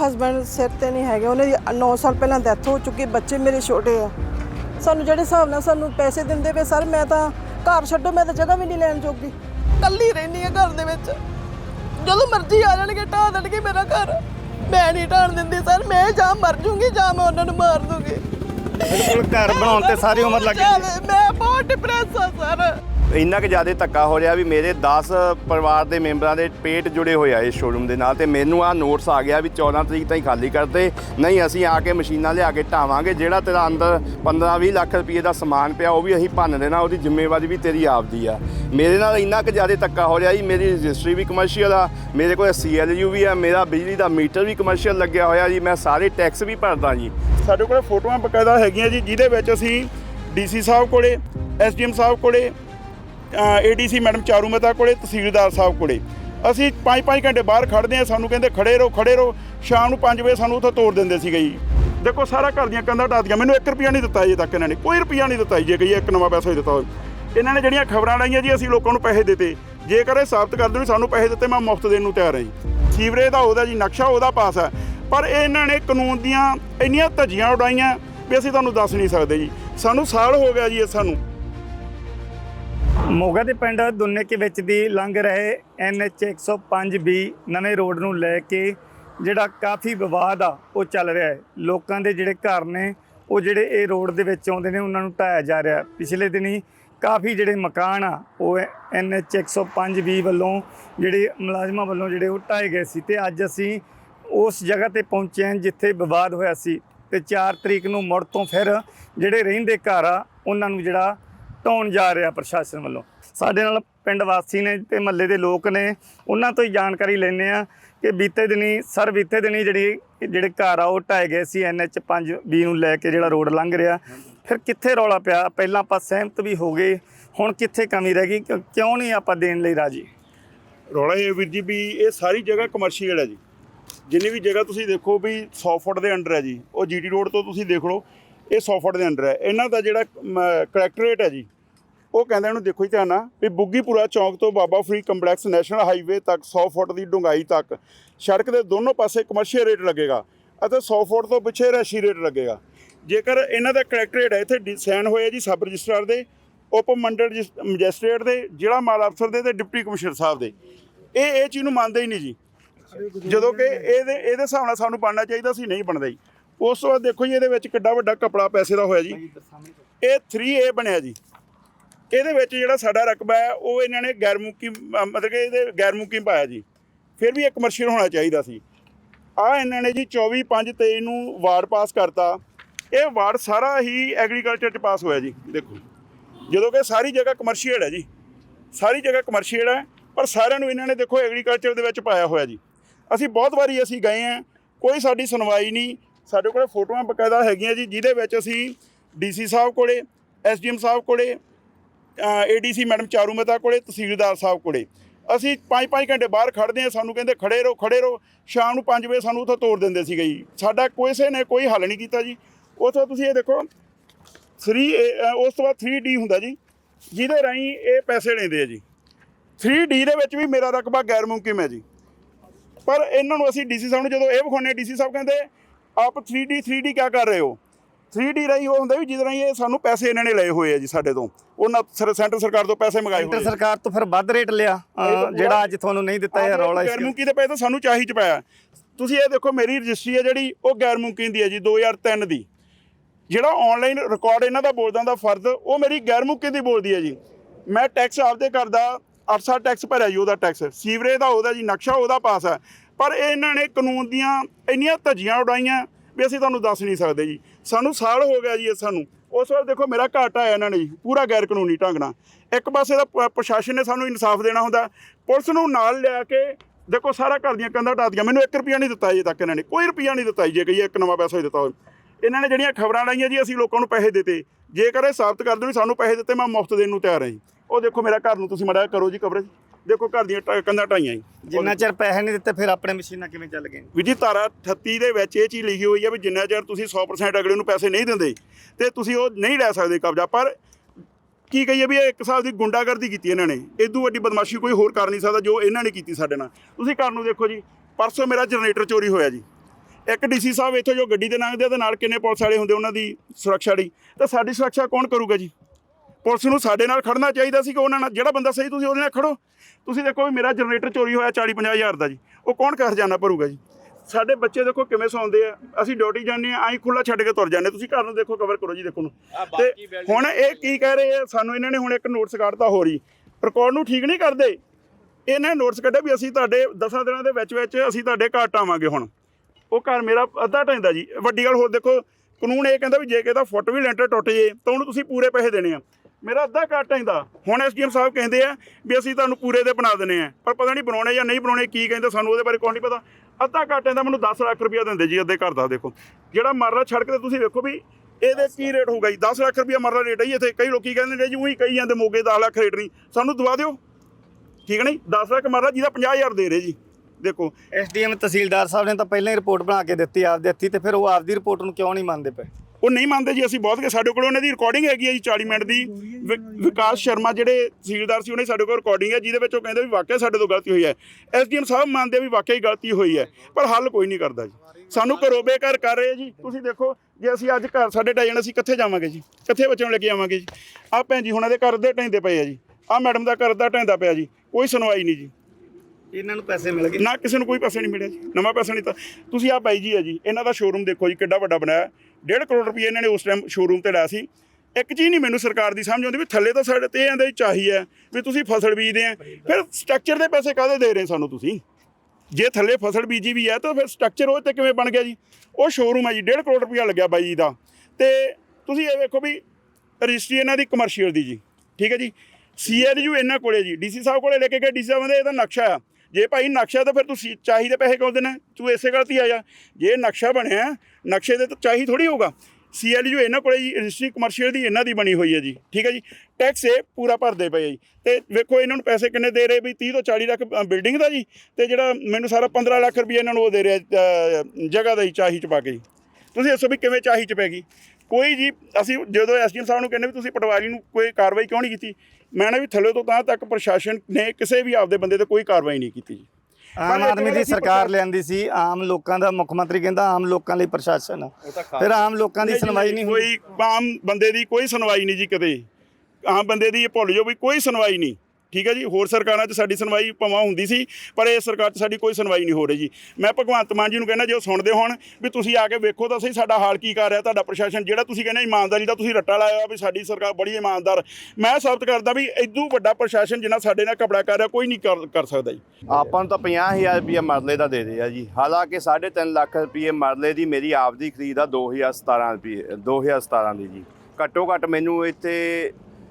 Husband ਸਿਰ ਤੇ ਨਹੀਂ ਹੈਗੇ ਉਹਨੇ 9 ਸਾਲ ਪਹਿਲਾਂ ਡੈਥ ਹੋ ਚੁੱਕੀ ਬੱਚੇ ਮੇਰੇ ਛੋਟੇ ਆ। ਸਾਨੂੰ ਜਿਹੜੇ ਹਿਸਾਬ ਨਾਲ ਸਾਨੂੰ ਪੈਸੇ ਦਿੰਦੇ ਪਏ ਸਰ ਮੈਂ ਤਾਂ ਘਰ ਛੱਡੋ ਮੈਂ ਤਾਂ ਜਗ੍ਹਾ ਵੀ ਨਹੀਂ ਲੈਣ ਜੋਗੀ। ਕੱਲੀ ਰਹਿੰਦੀ ਆ ਘਰ ਦੇ ਵਿੱਚ। ਜਦੋਂ ਮਰਜ਼ੀ ਆ ਜਾਣਗੇ ਢਾਹ ਦੇਣਗੇ ਮੇਰਾ ਘਰ। ਮੈਂ ਨਹੀਂ ਢਾਣ ਦਿੰਦੀ ਸਰ ਮੈਂ ਜਾਂ ਮਰ ਜੂੰਗੀ ਜਾਂ ਮੈਂ ਉਹਨਾਂ ਨੂੰ ਮਾਰ ਦੂੰਗੀ। ਬਿਲਕੁਲ ਘਰ ਬਣਾਉਣ ਤੇ ਸਾਰੀ ਉਮਰ ਲੱਗ। ਗਈ ਮੈਂ ਬਹੁਤ ਡਿਪਰੈਸ ਆ ਸਰ। ਇੰਨਾ ਕਿ ਜ਼ਿਆਦਾ ਧੱਕਾ ਹੋ ਰਿਹਾ ਵੀ ਮੇਰੇ 10 ਪਰਿਵਾਰ ਦੇ ਮੈਂਬਰਾਂ ਦੇ ਪੇਟ ਜੁੜੇ ਹੋਏ ਆ ਇਸ ਸ਼ੋਰੂਮ ਦੇ ਨਾਲ ਤੇ ਮੈਨੂੰ ਆ ਨੋਟਸ ਆ ਗਿਆ ਵੀ 14 ਤਰੀਕ ਤਾਈਂ ਖਾਲੀ ਕਰਦੇ ਨਹੀਂ, ਅਸੀਂ ਆ ਕੇ ਮਸ਼ੀਨਾਂ ਲਿਆ ਕੇ ਢਾਵਾਂਗੇ, ਜਿਹੜਾ ਤੇਰਾ ਅੰਦਰ 15-20 ਲੱਖ ਰੁਪਏ ਦਾ ਸਮਾਨ ਪਿਆ, ਉਹ ਵੀ ਅਸੀਂ ਭੰਨ ਦੇਣਾ, ਉਹਦੀ ਜ਼ਿੰਮੇਵਾਰੀ ਵੀ ਤੇਰੀ ਆਪਦੀ ਆ। ਮੇਰੇ ਨਾਲ ਇੰਨਾ ਕਿ ਜ਼ਿਆਦਾ ਧੱਕਾ ਹੋ ਰਿਹਾ ਜੀ, ਮੇਰੀ ਰਜਿਸਟਰੀ ਵੀ ਕਮਰਸ਼ੀਅਲ ਆ, ਮੇਰੇ ਕੋਲ ਸੀਐਲਯੂ ਵੀ ਆ, ਮੇਰਾ ਬਿਜਲੀ ਦਾ ਮੀਟਰ ਵੀ ਕਮਰਸ਼ੀਅਲ ਲੱਗਿਆ ਹੋਇਆ ਜੀ, ਮੈਂ ਸਾਰੇ ਟੈਕਸ ਵੀ ਭਰਦਾ ਜੀ। ਸਾਡੇ ਕੋਲ ਫੋਟੋਆਂ ਬਕਾਇਦਾ ਹੈਗੀਆਂ ਜੀ, ਜਿਹਦੇ ਵਿੱਚ ਅਸੀਂ ਡੀਸੀ ਸਾਹਿਬ ਕੋਲੇ ਐਸਡੀਐਮ ਸਾਹਿਬ ਕੋਲੇ ਏਡੀਸੀ ਮੈਡਮ ਚਾਰੂ ਮਹਿਤਾ ਕੋਲੇ, ਤਹਿਸੀਲਦਾਰ ਸਾਹਿਬ ਕੋਲੇ। ਅਸੀਂ 5-5 ਘੰਟੇ ਬਾਹਰ ਖੜਦੇ ਆ ਸਾਨੂੰ ਕਹਿੰਦੇ ਖੜੇ ਰਹੋ ਖੜੇ ਰਹੋ। ਸ਼ਾਮ ਨੂੰ 5 ਵਜੇ ਸਾਨੂੰ ਉੱਥੋਂ ਤੋੜ ਦਿੰਦੇ ਸੀਗੇ ਜੀ। ਦੇਖੋ, ਸਾਰਾ ਘਰ ਦੀਆਂ ਕੰਧਾਂ ਢਾਤੀਆਂ ਮੈਨੂੰ 1 ਰੁਪਿਆ ਨਹੀਂ ਦਿੱਤਾ ਜੀ ਤੱਕ ਇਹਨਾਂ ਨੇ। ਕੋਈ ਰੁਪਿਆ ਨਹੀਂ ਦਿੱਤਾ ਜੀ, ਜੇ ਕਹੀਏ ਇੱਕ ਨਵਾਂ ਪੈਸਾ ਹੀ ਦਿੱਤਾ ਹੋਵੇ। ਇਹਨਾਂ ਨੇ ਜਿਹੜੀਆਂ ਖਬਰਾਂ ਲਾਈਆਂ ਜੀ, ਅਸੀਂ ਲੋਕਾਂ ਨੂੰ ਪੈਸੇ ਦਿੱਤੇ। ਜੇਕਰ ਇਹ ਸਾਬਤ ਕਰ ਦੇਣ ਵੀ ਸਾਨੂੰ ਪੈਸੇ ਦਿੱਤੇ, ਮੈਂ ਮੁਫਤ ਦੇਣ ਨੂੰ ਤਿਆਰ ਹਾਂ ਜੀ। ਸੀਵਰੇਜ ਦਾ ਉਹਦਾ ਜੀ, ਨਕਸ਼ਾ ਉਹਦਾ ਪਾਸ ਹੈ। ਪਰ ਇਹਨਾਂ ਨੇ ਕਾਨੂੰਨ ਦੀਆਂ ਇੰਨੀਆਂ ਧੱਜੀਆਂ ਉਡਾਈਆਂ ਵੀ ਅਸੀਂ ਤੁਹਾਨੂੰ ਦੱਸ ਨਹੀਂ ਸਕਦੇ ਜੀ। ਸਾਨੂੰ ਸਾਲ ਹੋ ਗਿਆ ਜੀ ਇਹ ਸਾਨੂੰ। ਮੋਗਾ ਦੇ ਪਿੰਡ ਦੁੰਨੇ ਵਿੱਚ ਦੀ ਲੰਘ ਰਹੇ NH 105B ਨਵੇਂ ਰੋਡ ਨੂੰ ਲੈ ਕੇ ਜਿਹੜਾ ਕਾਫੀ ਵਿਵਾਦ ਆ, ਉਹ ਚੱਲ ਰਿਹਾ ਹੈ। ਲੋਕਾਂ ਦੇ ਜਿਹੜੇ ਘਰ ਨੇ, ਉਹ ਜਿਹੜੇ ਇਹ ਰੋਡ ਦੇ ਵਿੱਚ ਆਉਂਦੇ ਨੇ, ਉਹਨਾਂ ਨੂੰ ਢਾਇਆ ਜਾ ਰਿਹਾ ਪਿਛਲੇ ਦਿਨੀ ਕਾਫੀ ਜਿਹੜੇ ਮਕਾਨ ਆ, ਉਹ NH 105B ਵੱਲੋਂ ਜਿਹੜੇ ਮੁਲਾਜ਼ਮਾਂ ਵੱਲੋਂ ਜਿਹੜੇ ਉਹ ਢਾਏ ਗਏ ਸੀ ਤੇ ਅੱਜ ਅਸੀਂ ਉਸ ਜਗ੍ਹਾ ਤੇ ਪਹੁੰਚੇ ਹਾਂ ਜਿੱਥੇ ਵਿਵਾਦ ਹੋਇਆ ਸੀ ਤੇ 4 ਤਰੀਕ ਨੂੰ ਮੁੜ ਤੋਂ ਫਿਰ ਜਿਹੜੇ ਰਹਿੰਦੇ ਘਰ ਆ, ਉਹਨਾਂ ਨੂੰ ਜਿਹੜਾ ਢਾਉਣ ਜਾ ਰਿਹਾ ਪ੍ਰਸ਼ਾਸਨ ਵੱਲੋਂ। ਸਾਡੇ ਨਾਲ ਪਿੰਡ ਵਾਸੀ ਨੇ ਤੇ ਮਹੱਲੇ ਦੇ ਲੋਕ ਨੇ, ਉਹਨਾਂ ਤੋਂ ਹੀ ਜਾਣਕਾਰੀ ਲੈਣੇ ਆ ਕਿ ਬੀਤੇ ਦਿਨੀ, ਸਰ ਬੀਤੇ ਦਿਨੀ ਜਿਹੜੀ, ਜਿਹੜੇ ਘਰ ਆ, ਉਹ ਢਾਏ ਗਏ ਸੀ ਐਨਐਚ 5 ਨੂੰ ਲੈ ਕੇ ਜਿਹੜਾ ਰੋਡ ਲੰਘ ਰਿਹਾ। ਫਿਰ ਕਿੱਥੇ ਰੌਲਾ ਪਿਆ? ਪਹਿਲਾਂ ਆਪਾਂ ਸਹਿਮਤ ਵੀ ਹੋ ਗਏ, ਹੁਣ ਕਿੱਥੇ ਕਮੀ ਰਹਿ ਗਈ? ਕਿਉਂ- ਕਿਉਂ ਨਹੀਂ ਆਪਾਂ ਦੇਣ ਲਈ ਰਾਜੀ? ਰੌਲਾ ਇਹ ਵੀਰ ਜੀ ਵੀ ਇਹ ਸਾਰੀ ਜਗ੍ਹਾ ਕਮਰਸ਼ੀਅਲ ਹੈ ਜੀ। ਜਿੰਨੀ ਵੀ ਜਗ੍ਹਾ ਤੁਸੀਂ ਦੇਖੋ ਵੀ 100 ਫੁੱਟ ਦੇ ਅੰਡਰ ਹੈ ਜੀ। ਉਹ ਜੀਟੀ ਰੋਡ ਤੋਂ ਤੁਸੀਂ ਦੇਖ ਲਓ, ਇਹ 100 ਫੁੱਟ ਦੇ ਅੰਡਰ ਹੈ। ਇਹਨਾਂ ਦਾ ਜਿਹੜਾ ਕਲੈਕਟਰੇਟ ਹੈ ਜੀ ਉਹ ਕਹਿੰਦਾ ਇਹਨੂੰ ਦੇਖੋ ਹੀ ਧਿਆਨ ਨਾਲ ਵੀ ਬੁੱਗੀਪੁਰਾ ਚੌਂਕ ਤੋਂ Baba Farid complex national highway ਤੱਕ 100 ਫੁੱਟ ਦੀ ਡੂੰਘਾਈ ਤੱਕ ਸੜਕ ਦੇ ਦੋਨੋਂ ਪਾਸੇ ਕਮਰਸ਼ੀਅਲ ਰੇਟ ਲੱਗੇਗਾ ਅਤੇ 100 ਫੁੱਟ ਤੋਂ ਪਿੱਛੇ ਰੈਸ਼ੀ ਰੇਟ ਲੱਗੇਗਾ। ਜੇਕਰ ਇਹਨਾਂ ਦਾ ਕਰੈਕਟਰੇਟ ਹੈ ਇੱਥੇ ਸਾਈਨ ਹੋਇਆ ਜੀ ਸਬ ਰਜਿਸਟਰਾਰ ਦੇ, ਉਪ ਮੰਡਲ ਰਜਿਸ- ਮੈਜਿਸਟਰੇਟ ਦੇ, ਜ਼ਿਲ੍ਹਾ ਮਾਲ ਅਫਸਰ ਦੇ ਤੇ ਡਿਪਟੀ ਕਮਿਸ਼ਨਰ ਸਾਹਿਬ ਦੇ। ਇਹ ਇਹ ਚੀਜ਼ ਨੂੰ ਮੰਨਦੇ ਹੀ ਨਹੀਂ ਜੀ। ਜਦੋਂ ਕਿ ਇਹਦੇ ਇਹਦੇ ਹਿਸਾਬ ਨਾਲ ਸਾਨੂੰ ਬਣਨਾ ਚਾਹੀਦਾ ਸੀ, ਨਹੀਂ ਬਣਦਾ ਜੀ। ਉਸ ਤੋਂ ਬਾਅਦ ਦੇਖੋ ਜੀ ਇਹਦੇ ਵਿੱਚ ਕਿੱਡਾ ਵੱਡਾ ਕਪੜਾ ਪੈਸੇ ਦਾ ਹੋਇਆ ਜੀ। ਇਹ 3A ਬਣਿਆ ਜੀ। ਇਹਦੇ ਵਿੱਚ ਜਿਹੜਾ ਸਾਡਾ ਰਕਬਾ ਹੈ, ਉਹ ਇਹਨਾਂ ਨੇ ਗੈਰ ਮੁਕੀ ਮਤਲਬ ਕਿ ਇਹਦੇ ਗੈਰ ਮੁਕੀ ਪਾਇਆ ਜੀ। ਫਿਰ ਵੀ ਇਹ ਕਮਰਸ਼ੀਅਲ ਹੋਣਾ ਚਾਹੀਦਾ ਸੀ। ਆ ਇਹਨਾਂ ਨੇ ਜੀ 24 5 23 ਨੂੰ ਵਾਰਡ ਪਾਸ ਕਰਤਾ। ਇਹ ਵਾਰਡ ਸਾਰਾ ਹੀ ਐਗਰੀਕਲਚਰ ਚ ਪਾਸ ਹੋਇਆ ਜੀ, ਦੇਖੋ। ਜਦੋਂ ਕਿ ਸਾਰੀ ਜਗ੍ਹਾ ਕਮਰਸ਼ੀਅਲ ਹੈ ਜੀ। ਸਾਰੀ ਜਗ੍ਹਾ ਕਮਰਸ਼ੀਅਲ ਹੈ, ਪਰ ਸਾਰਿਆਂ ਨੂੰ ਇਹਨਾਂ ਨੇ ਦੇਖੋ ਐਗਰੀਕਲਚਰ ਦੇ ਵਿੱਚ ਪਾਇਆ ਹੋਇਆ ਜੀ। ਅਸੀਂ ਬਹੁਤ ਵਾਰੀ ਅਸੀਂ ਗਏ ਆ ਕੋਈ ਸਾਡੀ ਸੁਣਵਾਈ ਨਹੀਂ। ਸਾਡੇ ਕੋਲੇ ਫੋਟੋਆਂ ਬਕਾਇਦਾ ਹੈਗੀਆਂ ਜੀ, ਜਿਹਦੇ ਵਿੱਚ ਅਸੀਂ ਡੀਸੀ ਸਾਹਿਬ ਕੋਲੇ, ਐਸਡੀਐਮ ਸਾਹਿਬ ਕੋਲੇ ਏਡੀਸੀ ਮੈਡਮ ਚਾਰੂ ਮਹਿਤਾ ਕੋਲੇ, ਤਹਿਸੀਲਦਾਰ ਸਾਹਿਬ ਕੋਲੇ। ਅਸੀਂ 5-5 ਘੰਟੇ ਬਾਹਰ ਖੜਦੇ ਆ ਸਾਨੂੰ ਕਹਿੰਦੇ ਖੜੇ ਰਹੋ ਖੜੇ ਰਹੋ। ਸ਼ਾਮ ਨੂੰ 5 ਵਜੇ ਸਾਨੂੰ ਉੱਥੋਂ ਤੋੜ ਦਿੰਦੇ ਸੀਗੇ ਜੀ। ਸਾਡਾ ਕਿਸੇ ਨੇ ਕੋਈ ਹੱਲ ਨਹੀਂ ਕੀਤਾ ਜੀ। ਉੱਥੋਂ ਤੁਸੀਂ ਇਹ ਦੇਖੋ 3 ਉਸ ਤੋਂ ਬਾਅਦ 3D ਹੁੰਦਾ ਜੀ। ਜਿਹਦੇ ਰਾਹੀਂ ਇਹ ਪੈਸੇ ਲੈਂਦੇ ਆ ਜੀ। 3D ਦੇ ਵਿੱਚ ਵੀ ਮੇਰਾ ਰਕਬਾ ਗੈਰ ਮੁਮਕਿਨ ਹੈ ਜੀ। ਪਰ ਇਹਨਾਂ ਨੂੰ ਅਸੀਂ ਡੀਸੀ ਸਾਹਿਬ ਨੂੰ ਜਦੋਂ ਇਹ ਵਿਖਾਉਂਦੇ ਡੀਸੀ ਸਾਹਿਬ ਕਹਿੰਦੇ, ਆਪ 3D 3D ਕਿਆ ਕਰ ਰਹੇ ਹੋ? 3D ਰਾਹੀਂ ਉਹ ਹੁੰਦਾ ਵੀ ਜਿਹਦੇ ਰਾਹੀਂ ਇਹ ਸਾਨੂੰ ਪੈਸੇ ਇਹਨਾਂ ਨੇ ਲਏ ਹੋਏ ਆ ਜੀ ਸਾਡੇ ਤੋਂ। ਉਹਨਾਂ ਸਰ- ਸੈਂਟਰ ਸਰਕਾਰ ਤੋਂ ਪੈਸੇ ਮੰਗਾਏ ਹੋਏ ਸੈਂਟਰ ਸਰਕਾਰ ਤੋਂ ਫਿਰ ਵੱਧ ਰੇਟ ਲਿਆ। ਜਿਹੜਾ ਅੱਜ ਤੁਹਾਨੂੰ ਨਹੀਂ ਦਿੱਤਾ ਇਹ ਰੌਲਾ ਇਸ ਗੈਰ ਮੁਮਕਿਨ ਦੇ ਪੈਸੇ ਤਾਂ ਸਾਨੂੰ ਚਾਹੀ ਚ ਪਾਇਆ ਤੁਸੀਂ ਇਹ ਦੇਖੋ ਮੇਰੀ ਰਜਿਸਟਰੀ ਹੈ ਜਿਹੜੀ ਉਹ ਗੈਰ ਮੁਮਕਿਨ ਦੀ ਹੈ ਜੀ 2003 ਦੀ। ਜਿਹੜਾ ਆਨਲਾਈਨ ਰਿਕਾਰਡ ਇਹਨਾਂ ਦਾ ਬੋਲਦਾ ਦਾ ਫਰਜ਼ ਉਹ ਮੇਰੀ ਗੈਰ ਮੁਮਕਿਨ ਦੀ ਬੋਲਦੀ ਹੈ ਜੀ। ਮੈਂ ਟੈਕਸ ਆਪਦੇ ਕਰਦਾ ਅਰਸਾ ਟੈਕਸ ਭਰਿਆ ਜੀ ਉਹਦਾ ਟੈਕਸ ਸੀਵਰੇਜ ਦਾ ਉਹਦਾ ਜੀ ਨਕਸ਼ਾ ਉਹਦਾ ਪਾਸ ਹੈ ਪਰ ਇਹ ਇਹਨਾਂ ਨੇ ਕਾਨੂੰਨ ਦੀਆਂ ਇੰਨੀਆਂ ਧੱਜੀਆਂ ਉਡਾਈਆਂ ਵੀ ਅਸੀਂ ਤੁਹਾਨੂੰ ਦੱਸ ਨਹੀਂ ਸਕਦੇ ਜੀ। ਸਾਨੂੰ ਸਾਲ ਹੋ ਗਿਆ ਜੀ ਇਹ ਸਾਨੂੰ। ਉਸ ਵੇਲੇ ਦੇਖੋ ਮੇਰਾ ਘਾਟਾ ਆਇਆ ਇਹਨਾਂ ਨੇ ਜੀ, ਪੂਰਾ ਗੈਰ ਕਾਨੂੰਨੀ ਢੰਗ ਨਾਲ। ਇੱਕ ਪਾਸੇ ਦਾ ਪ੍ਰਸ਼ਾਸਨ ਨੇ ਸਾਨੂੰ ਇਨਸਾਫ ਦੇਣਾ ਹੁੰਦਾ। ਪੁਲਿਸ ਨੂੰ ਨਾਲ ਲਿਆ ਕੇ ਦੇਖੋ ਸਾਰਾ ਘਰ ਦੀਆਂ ਕੰਧਾਂ ਢਾਤੀਆਂ ਮੈਨੂੰ 1 ਰੁਪਿਆ ਨਹੀਂ ਦਿੱਤਾ ਜੀ ਤੱਕ ਇਹਨਾਂ ਨੇ। ਕੋਈ ਰੁਪਿਆ ਨਹੀਂ ਦਿੱਤਾ ਜੀ, ਜੇ ਕਹੀਏ ਇੱਕ ਨਵਾਂ ਪੈਸਾ ਹੀ ਦਿੱਤਾ ਹੋਵੇ। ਇਹਨਾਂ ਨੇ ਜਿਹੜੀਆਂ ਖਬਰਾਂ ਲਾਈਆਂ ਜੀ, ਅਸੀਂ ਲੋਕਾਂ ਨੂੰ ਪੈਸੇ ਦਿੱਤੇ। ਜੇਕਰ ਇਹ ਸਾਬਤ ਕਰ ਦੇਣ ਵੀ ਸਾਨੂੰ ਪੈਸੇ ਦਿੱਤੇ, ਮੈਂ ਮੁਫਤ ਦੇਣ ਨੂੰ ਤਿਆਰ ਹਾਂ ਜੀ। ਉਹ ਦੇਖੋ ਮੇਰਾ ਘਰ ਨੂੰ ਤੁਸੀਂ ਮੜਾ ਕਰੋ ਜੀ ਕਵਰੇਜ। ਦੇਖੋ ਘਰ ਦੀਆਂ ਟ- ਕੰਧਾਂ ਢਾਈਆਂ ਜੀ ਜਿੰਨਾ ਚਿਰ ਪੈਸੇ ਨਹੀਂ ਦਿੱਤੇ ਫਿਰ ਆਪਣੇ ਮਸ਼ੀਨਾਂ ਕਿਵੇਂ ਚੱਲ ਗਈਆਂ? ਵੀ ਜੀ ਧਾਰਾ 38 ਦੇ ਵਿੱਚ ਇਹ ਚੀਜ਼ ਲਿਖੀ ਹੋਈ ਹੈ ਵੀ ਜਿੰਨਾ ਚਿਰ ਤੁਸੀਂ 100% ਅਗਲੇ ਨੂੰ ਪੈਸੇ ਨਹੀਂ ਦਿੰਦੇ ਤੇ ਤੁਸੀਂ ਉਹ ਨਹੀਂ ਲੈ ਸਕਦੇ ਕਬਜ਼ਾ। ਪਰ ਕੀ ਕਹੀਏ ਵੀ ਇਹ ਇੱਕ ਹਿਸਾਬ ਦੀ ਗੁੰਡਾਗਰਦੀ ਕੀਤੀ ਇਹਨਾਂ ਨੇ। ਇਦੋਂ ਵੱਡੀ ਬਦਮਾਸ਼ੀ ਕੋਈ ਹੋਰ ਕਰ ਨਹੀਂ ਸਕਦਾ ਜੋ ਇਹਨਾਂ ਨੇ ਕੀਤੀ ਸਾਡੇ ਨਾਲ। ਤੁਸੀਂ ਘਰ ਨੂੰ ਦੇਖੋ ਜੀ ਪਰਸੋਂ ਮੇਰਾ ਜਨਰੇਟਰ ਚੋਰੀ ਹੋਇਆ ਜੀ। ਇੱਕ ਡੀਸੀ ਸਾਹਿਬ ਇੱਥੋਂ ਜੋ ਗੱਡੀ ਤੇ ਲੰਘਦੇ ਆ ਤੇ ਨਾਲ ਕਿੰਨੇ ਪੁਲਿਸ ਵਾਲੇ ਹੁੰਦੇ ਉਹਨਾਂ ਦੀ ਸੁਰੱਖਿਆ ਲਈ। ਤਾਂ ਸਾਡੀ ਸੁਰੱਖਿਆ ਕੌਣ ਕਰੂਗਾ ਜੀ? ਪੁਲਿਸ ਨੂੰ ਸਾਡੇ ਨਾਲ ਖੜਨਾ ਚਾਹੀਦਾ ਸੀ ਕਿ ਉਹਨਾਂ ਨਾਲ ਜਿਹੜਾ ਬੰਦਾ ਸਹੀ ਤੁਸੀਂ ਉਹਦੇ ਨਾਲ ਖੜੋ। ਤੁਸੀਂ ਦੇਖੋ ਵੀ ਮੇਰਾ ਜਨਰੇਟਰ ਚੋਰੀ ਹੋਇਆ 40 50 ਹਜ਼ਾਰ ਦਾ ਜੀ। ਉਹ ਕੌਣ ਕਰ ਜਾਣਾ ਭਰੂਗਾ ਜੀ? ਸਾਡੇ ਬੱਚੇ ਦੇਖੋ ਕਿਵੇਂ ਸੌਂਦੇ ਆ। ਅਸੀਂ ਡਿਊਟੀ ਜਾਂਦੇ ਆ ਆਈ ਖੁੱਲਾ ਛੱਡ ਕੇ ਤੁਰ ਜਾਂਦੇ ਤੁਸੀਂ ਘਰ ਨੂੰ ਦੇਖੋ ਕਵਰ ਕਰੋ ਜੀ ਦੇਖੋ ਨੂੰ। ਤੇ ਹੁਣ ਇਹ ਕੀ ਕਹਿ ਰਹੇ ਆ? ਸਾਨੂੰ ਇਹਨਾਂ ਨੇ ਹੁਣ ਇੱਕ ਨੋਟਿਸ ਕੱਢਤਾ ਹੋ। ਰਹੀ ਰਿਕਾਰਡ ਨੂੰ ਠੀਕ ਨਹੀਂ ਕਰਦੇ। ਇਹਨਾਂ ਨੋਟਿਸ ਕੱਢਿਆ ਵੀ ਅਸੀਂ ਤੁਹਾਡੇ 10 ਦਿਨਾਂ ਦੇ ਵਿੱਚ ਵਿੱਚ ਅਸੀਂ ਤੁਹਾਡੇ ਘਰ ਟਾਵਾਂਗੇ ਹੁਣ। ਉਹ ਘਰ ਮੇਰਾ ਅੱਧਾ ਢਾਈਂਦਾ ਜੀ। ਵੱਡੀ ਗੱਲ ਹੋਰ ਦੇਖੋ ਕਾਨੂੰਨ ਇਹ ਕਹਿੰਦਾ ਵੀ ਜੇ ਕਿਸੇ ਦਾ ਫੁੱਟ ਵੀ ਲੈਂਟਰ ਟੁੱਟ ਜੇ ਤਾਂ ਉਹਨੂੰ ਤੁਸੀਂ ਪੂਰੇ ਪੈਸੇ ਦੇਣੇ ਆ। ਮੇਰਾ ਅੱਧਾ ਘਰ ਢਾਈਂਦਾ ਹੁਣ ਐਸਡੀਐਮ ਸਾਹਿਬ ਕਹਿੰਦੇ ਆ ਵੀ ਅਸੀਂ ਤੁਹਾਨੂੰ ਪੂਰੇ ਦੇ ਬਣਾ ਦਿੰਦੇ ਆ। ਪਰ ਪਤਾ ਨਹੀਂ ਬਣਾਉਣੇ ਜਾਂ ਨਹੀਂ ਬਣਾਉਣੇ, ਕੀ ਕਹਿੰਦੇ ਸਾਨੂੰ ਉਹਦੇ ਬਾਰੇ ਕੋਈ ਨਹੀਂ ਪਤਾ। ਅੱਧਾ ਘਰ ਢਾਈਂਦਾ ਮੈਨੂੰ 10 ਲੱਖ ਰੁਪਇਆ ਦਿੰਦੇ ਜੀ ਅੱਧੇ ਘਰ ਦਾ, ਦੇਖੋ। ਜਿਹੜਾ ਮਰਲਾ ਸੜਕ ਤੇ ਤੁਸੀਂ ਵੇਖੋ ਵੀ ਇਹਦੇ ਕੀ ਰੇਟ ਹੋਊਗਾ ਜੀ? 10 ਲੱਖ ਰੁਪਇਆ ਮਰਲਾ ਰੇਟ ਹੈ ਜੀ ਇੱਥੇ। ਕਈ ਲੋਕੀ ਕਹਿੰਦੇ ਨੇ ਜੀ, ਉਹੀ ਕਹੀ ਜਾਂਦੇ ਮੋਗੇ 10 ਲੱਖ ਰੇਟ ਨਹੀਂ। ਸਾਨੂੰ ਦਵਾ ਦਿਓ। ਠੀਕ ਨਹੀਂ? 10 ਲੱਖ ਮਰਲਾ ਜਿਹਦਾ 50000 ਦੇ ਰਹੇ ਜੀ। ਦੇਖੋ। ਐਸਡੀਐਮ ਤਹਿਸੀਲਦਾਰ ਸਾਹਿਬ ਨੇ ਤਾਂ ਪਹਿਲਾਂ ਹੀ ਰਿਪੋਰਟ ਬਣਾ ਕੇ ਦਿੱਤੀ, ਆਪਦੇ ਹੱਥੀ ਤੇ ਫਿਰ ਉਹ ਆਪਦੀ ਰਿਪੋਰਟ ਨੂੰ ਕਿਉਂ ਨਹੀਂ ਮੰਨਦੇ ਪਏ? ਉਹ ਨਹੀਂ ਮੰਨਦੇ ਜੀ, ਅਸੀਂ ਬਹੁਤ ਕੇ ਸਾਡੇ ਕੋਲ ਉਹਨਾਂ ਦੀ ਰਿਕਾਰਡਿੰਗ ਹੈਗੀ ਹੈ ਜੀ 40 ਮਿੰਟ ਦੀ। ਵਿ- ਵਿਕਾਸ ਸ਼ਰਮਾ ਜਿਹੜੇ ਸੀਲਦਾਰ ਸੀ, ਉਹਨੇ ਸਾਡੇ ਕੋਲ ਰਿਕਾਰਡਿੰਗ ਹੈ ਜਿਹਦੇ ਵਿੱਚ ਉਹ ਕਹਿੰਦੇ ਵੀ ਵਾਕਿਆ ਸਾਡੇ ਤੋਂ ਗਲਤੀ ਹੋਈ ਹੈ। ਐਸਡੀਐਮ ਸਾਹਿਬ ਮੰਨਦੇ ਵੀ ਵਾਕਿਆ ਹੀ ਗਲਤੀ ਹੋਈ ਹੈ, ਪਰ ਹੱਲ ਕੋਈ ਨਹੀਂ ਕਰਦਾ ਜੀ। ਸਾਨੂੰ ਘਰੋਂ ਬੇਘਰ ਕਰ ਰਹੇ ਜੀ। ਤੁਸੀਂ ਦੇਖੋ, ਜੇ ਅਸੀਂ ਅੱਜ ਘਰ ਸਾਡੇ ਢਾਈ ਜਾਣ ਅਸੀਂ ਕਿੱਥੇ ਜਾਵਾਂਗੇ ਜੀ? ਕਿੱਥੇ ਬੱਚਿਆਂ ਨੂੰ ਲੈ ਕੇ ਆਵਾਂਗੇ ਜੀ? ਆਹ ਭੈਣ ਜੀ, ਹੁਣਾਂ ਦੇ ਘਰ ਦੇ ਢਾਈਂਦੇ ਪਏ ਆ ਜੀ। ਆਹ ਮੈਡਮ ਦਾ ਘਰ ਦਾ ਢਾਈਂਦਾ ਪਿਆ ਜੀ। ਕੋਈ ਸੁਣਵਾਈ ਨਹੀਂ ਜੀ। ਇਹਨਾਂ ਨੂੰ ਪੈਸੇ ਮਿਲ ਗਏ? ਨਾ ਕਿਸੇ ਨੂੰ ਕੋਈ ਪੈਸੇ ਨਹੀਂ ਮਿਲਿਆ ਜੀ, ਨਵਾਂ ਪੈਸਾ ਨਹੀਂ ਤਾਂ, ਤੁਸੀਂ ਆ ਬਾਈ ਜੀ ਆ ਜੀ, ਇਹਨਾਂ ਦਾ ਸ਼ੋਰੂਮ ਦੇਖੋ ਜੀ, ਕਿੱਡਾ ਵੱਡਾ ਬਣਾਇਆ 1.5 ਕਰੋੜ ਰੁਪਏ ਇਹਨਾਂ ਨੇ ਉਸ ਟਾਈਮ ਸ਼ੋਰੂਮ ਤੇ ਲਾਇਆ ਸੀ। ਇੱਕ ਚੀਜ਼ ਨਹੀਂ ਮੈਨੂੰ ਸਰਕਾਰ ਦੀ ਸਮਝ ਆਉਂਦੀ ਵੀ ਥੱਲੇ ਤਾਂ ਸਾਡੇ ਤੇ ਇਹਦੇ ਚਾਹੀ ਹੈ ਵੀ ਤੁਸੀਂ ਫਸਲ ਬੀਜਦੇ ਆ। ਫਿਰ ਸਟਰਕਚਰ ਦੇ ਪੈਸੇ ਕਾਹਦੇ ਦੇ ਰਹੇ ਸਾਨੂੰ ਤੁਸੀਂ? ਜੇ ਥੱਲੇ ਫਸਲ ਬੀਜੀ ਵੀ ਹੈ ਤਾਂ ਫਿਰ ਸਟਰਕਚਰ ਉਹ ਤੇ ਕਿਵੇਂ ਬਣ ਗਿਆ ਜੀ? ਉਹ ਸ਼ੋਰੂਮ ਹੈ ਜੀ 1.5 ਕਰੋੜ ਰੁਪਇਆ ਲੱਗਿਆ ਬਾਈ ਜੀ ਦਾ। ਤੇ ਤੁਸੀਂ ਇਹ ਵੇਖੋ ਵੀ ਰਜਿਸਟਰੀ ਇਹਨਾਂ ਦੀ ਕਮਰਸ਼ੀਅਲ ਦੀ ਜੀ, ਠੀਕ ਹੈ ਜੀ? ਸੀਐਲਯੂ ਇਹਨਾਂ ਕੋਲੇ ਜੀ ਡੀਸੀ ਸਾਹਿਬ ਕੋਲੇ ਲੈ ਕੇ ਗਏ ਡੀਸੀ ਸਾਹਿਬ ਕਹਿੰਦੇ ਇਹਦਾ ਨਕਸ਼ਾ ਆ। ਜੇ ਭਾਈ ਨਕਸ਼ਾ ਤਾਂ ਫਿਰ ਤੁਸੀਂ ਚਾਹੀਦੇ ਪੈਸੇ ਕਿਉਂ ਦੇਣਾ ਤੂੰ ਇਸੇ ਗੱਲ 'ਤੇ ਆਇਆ ਜੇ। ਨਕਸ਼ਾ ਬਣਿਆ, ਨਕਸ਼ੇ ਦੇ ਤਾਂ ਚਾਹੀ ਥੋੜੀ ਹੋਊਗਾ। ਸੀਐਲਯੂ ਇਹਨਾਂ ਕੋਲੇ ਜੀ, ਰਜਿਸਟਰੀ ਕਮਰਸ਼ੀਅਲ ਦੀ ਇਹਨਾਂ ਦੀ ਬਣੀ ਹੋਈ ਹੈ ਜੀ। ਠੀਕ ਹੈ ਜੀ? ਟੈਕਸ ਇਹ ਪੂਰਾ ਭਰਦੇ ਪਏ ਜੀ। ਤੇ ਵੇਖੋ ਇਹਨਾਂ ਨੂੰ ਪੈਸੇ ਕਿੰਨੇ ਦੇ ਰਹੇ ਵੀ 30 ਤੋਂ 40 ਲੱਖ ਬਿਲਡਿੰਗ ਦਾ ਜੀ। ਤੇ ਜਿਹੜਾ ਮੈਨੂੰ ਸਾਰਾ 15 ਲੱਖ ਰੁਪਏ ਇਹਨਾਂ ਨੂੰ ਉਹ ਦੇ ਰਿਹਾ ਜਗ੍ਹਾ ਦਾ ਹੀ ਚਾਹੀ ਚ ਪਾ ਕੇ ਜੀ। ਤੁਸੀਂ ਦੱਸੋ ਵੀ ਕਿਵੇਂ ਚਾਹੀ ਚ ਪੈ ਗਈ? ਕੋਈ ਜੀ, ਅਸੀਂ ਜਦੋਂ ਐਸਡੀਐਮ ਸਾਹਿਬ ਨੂੰ ਕਹਿੰਦੇ ਵੀ ਤੁਸੀਂ ਪਟਵਾਰੀ ਨੂੰ ਕੋਈ ਕਾਰਵਾਈ ਕਿਉਂ ਨਹੀਂ ਕੀਤੀ? ਮੈਂ ਨਾ ਵੀ ਥੱਲੇ ਤੋਂ ਤਾਂ ਤੱਕ ਪ੍ਰਸ਼ਾਸਨ ਨੇ ਕਿਸੇ ਵੀ ਆਪਦੇ ਬੰਦੇ ਤੇ ਕੋਈ ਕਾਰਵਾਈ ਨਹੀਂ ਕੀਤੀ ਜੀ। ਆਮ ਆਦਮੀ ਦੀ ਸਰਕਾਰ ਲਿਆਂਦੀ ਸੀ ਆਮ ਲੋਕਾਂ ਦਾ ਮੁੱਖ ਮੰਤਰੀ ਕਹਿੰਦਾ ਆਮ ਲੋਕਾਂ ਲਈ ਪ੍ਰਸ਼ਾਸਨ। ਆ। ਫਿਰ ਆਮ ਲੋਕਾਂ ਦੀ ਸੁਣਵਾਈ ਨਹੀਂ ਹੋਈ ਕੋਈ ਆਮ ਬੰਦੇ ਦੀ ਕੋਈ ਸੁਣਵਾਈ ਨਹੀਂ ਜੀ ਕਦੇ। ਆਮ ਬੰਦੇ ਦੀ ਇਹ ਭੁੱਲ ਜਾਓ ਵੀ ਕੋਈ ਸੁਣਵਾਈ ਨਹੀਂ। ਠੀਕ ਹੈ ਜੀ, ਹੋਰ ਸਰਕਾਰਾਂ 'ਚ ਸਾਡੀ ਸੁਣਵਾਈ ਭਾਵਾਂ ਹੁੰਦੀ ਸੀ, ਪਰ ਇਹ ਸਰਕਾਰ 'ਚ ਸਾਡੀ ਕੋਈ ਸੁਣਵਾਈ ਨਹੀਂ ਹੋ ਰਹੀ ਜੀ। ਮੈਂ ਭਗਵੰਤ ਮਾਨ ਜੀ ਨੂੰ ਕਹਿੰਦਾ, ਜੇ ਉਹ ਸੁਣਦੇ ਹੋਣ ਵੀ ਤੁਸੀਂ ਆ ਕੇ ਵੇਖੋ ਤਾਂ ਸਹੀ ਸਾਡਾ ਹਾਲ ਕੀ ਕਰ ਰਿਹਾ, ਤੁਹਾਡਾ ਪ੍ਰਸ਼ਾਸਨ ਜਿਹੜਾ ਤੁਸੀਂ ਕਹਿੰਦੇ ਇਮਾਨਦਾਰੀ ਦਾ ਤੁਸੀਂ ਰੱਟਾ ਲਾਇਆ ਵੀ ਸਾਡੀ ਸਰਕਾਰ ਬੜੀ ਇਮਾਨਦਾਰ। ਮੈਂ ਸਾਬਤ ਕਰਦਾ ਵੀ ਇਦੋਂ ਵੱਡਾ ਪ੍ਰਸ਼ਾਸਨ ਜਿੰਨਾ ਸਾਡੇ ਨਾਲ ਕਪੜਾ ਕਰ ਰਿਹਾ, ਕੋਈ ਨਹੀਂ ਕਰ ਕਰ ਸਕਦਾ ਜੀ। ਆਪਾਂ ਨੂੰ ਤਾਂ 50000 ਰੁਪਏ ਮਰਲੇ ਦਾ ਦੇ ਦੇ ਆ ਜੀ। ਹਾਲਾਂਕਿ 3.5 ਲੱਖ ਰੁਪਏ ਮਰਲੇ ਦੀ ਮੇਰੀ ਆਪਦੀ ਖਰੀਦ ਆ 2017 ਰੁਪਏ 2017 ਦੀ ਜੀ। ਘੱਟੋ ਘੱਟ ਮੈਨੂੰ ਇੱਥੇ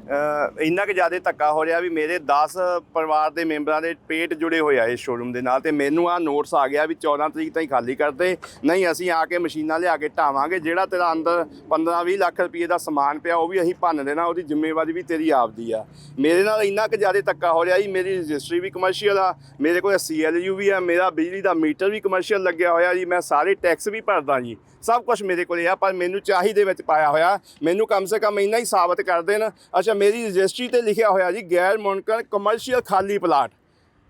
ਇੰਨਾ ਕਿ ਜ਼ਿਆਦਾ ਧੱਕਾ ਹੋ ਰਿਹਾ ਵੀ ਮੇਰੇ 10 ਪਰਿਵਾਰ ਦੇ ਮੈਂਬਰਾਂ ਦੇ ਪੇਟ ਜੁੜੇ ਹੋਏ ਆ ਇਸ ਸ਼ੋਰੂਮ ਦੇ ਨਾਲ ਤੇ ਮੈਨੂੰ ਆ ਨੋਟਸ ਆ ਗਿਆ ਵੀ 14 ਤਰੀਕ ਤਾਈਂ ਖਾਲੀ ਕਰਦੇ ਨਹੀਂ, ਅਸੀਂ ਆ ਕੇ ਮਸ਼ੀਨਾਂ ਲਿਆ ਕੇ ਢਾਵਾਂਗੇ, ਜਿਹੜਾ ਤੇਰਾ ਅੰਦਰ 15-20 ਲੱਖ ਰੁਪਏ ਦਾ ਸਮਾਨ ਪਿਆ, ਉਹ ਵੀ ਅਸੀਂ ਭੰਨ ਦੇਣਾ, ਉਹਦੀ ਜ਼ਿੰਮੇਵਾਰੀ ਵੀ ਤੇਰੀ ਆਪਦੀ ਆ। ਮੇਰੇ ਨਾਲ ਇੰਨਾ ਕਿ ਜ਼ਿਆਦਾ ਧੱਕਾ ਹੋ ਰਿਹਾ ਜੀ, ਮੇਰੀ ਰਜਿਸਟਰੀ ਵੀ ਕਮਰਸ਼ੀਅਲ ਆ, ਮੇਰੇ ਕੋਲ ਸੀਐਲਯੂ ਵੀ ਆ, ਮੇਰਾ ਬਿਜਲੀ ਦਾ ਮੀਟਰ ਵੀ ਕਮਰਸ਼ੀਅਲ ਲੱਗਿਆ ਹੋਇਆ ਜੀ, ਮੈਂ ਸਾਰੇ ਟੈਕਸ ਵੀ ਭਰਦਾ ਜੀ, ਸਭ ਕੁਝ ਮੇਰੇ ਕੋਲ ਆ, ਪਰ ਮੈਨੂੰ ਚਾਹੀ ਦੇ ਵਿੱਚ ਪਾਇਆ ਹੋਇਆ, ਮੈਨੂੰ ਕਮ ਸੇ ਕਮ ਇੰਨਾ ਹੀ ਸਾਬਤ ਕਰ ਦੇਣ। ਅੱਛਾ ਮੇਰੀ ਰਜਿਸਟਰੀ ਤੇ ਲਿਖਿਆ ਹੋਇਆ ਜੀ ਗੈਰ ਮੁਨਕਰ ਕਮਰਸ਼ੀਅਲ ਖਾਲੀ ਪਲਾਟ